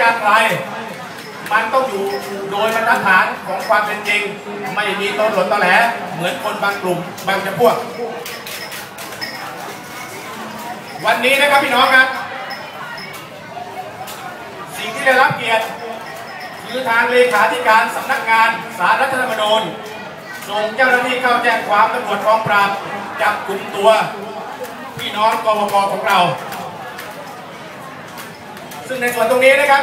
อย่างไรมันต้องอยู่โดยมาตรฐานของความเป็นจริง ไม่มีต้นหล่นตอแหลเหมือนคนบางกลุ่มบางจำพวก วันนี้นะครับพี่น้องครับ สิ่งที่ได้รับเกียรติคือทางเลขาธิการสำนักงานสารรัฐธรรมนูญส่งเจ้าหน้าที่เข้าแจ้งความตำรวจกองปราบจับกลุ่มตัว พี่น้องกวกของเรา ซึ่งในส่วนตรงนี้นะครับ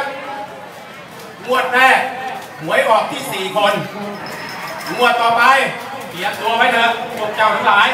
งวดแรกหวยออกที่ 4 คน งวดต่อไปเตรียมตัวไว้เถอะพวกเจ้าทั้งหลาย